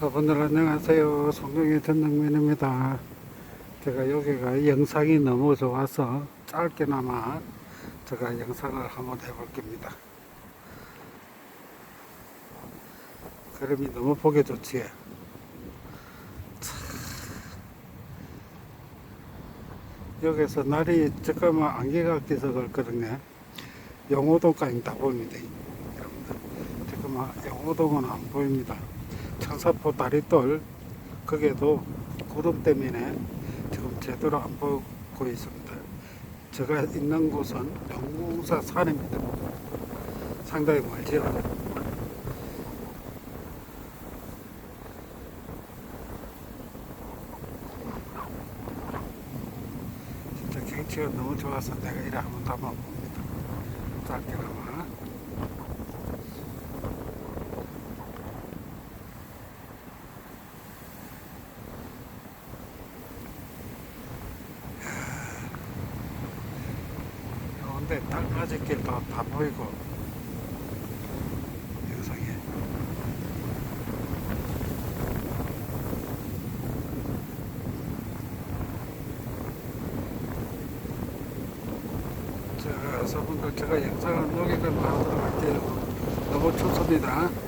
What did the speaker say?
여러분들 안녕하세요. 송정의 전능민입니다. 제가 여기가 영상이 너무 좋아서 짧게나마 제가 영상을 한번 해볼 겁니다. 그림이 너무 보기 좋지. 참. 여기서 날이 잠깐만 안개가 끼서 그렇거든요. 영호동까지 다 보입니다. 여러분들. 잠깐만 영호동은 안 보입니다. 청사포 다리돌 거기에도 구름 때문에 지금 제대로 안 보고 있습니다. 제가 있는 곳은 영공사 산입니다. 상당히 멀지요. 진짜 경치가 너무 좋아서 내가 이래 한번 담아봅니다. 짧게나마. 가운데 땅맞이 길도 다 보이고. 영상에. 자 여러분들 제가 영상을 녹이고 하도록 할게요. 너무 춥습니다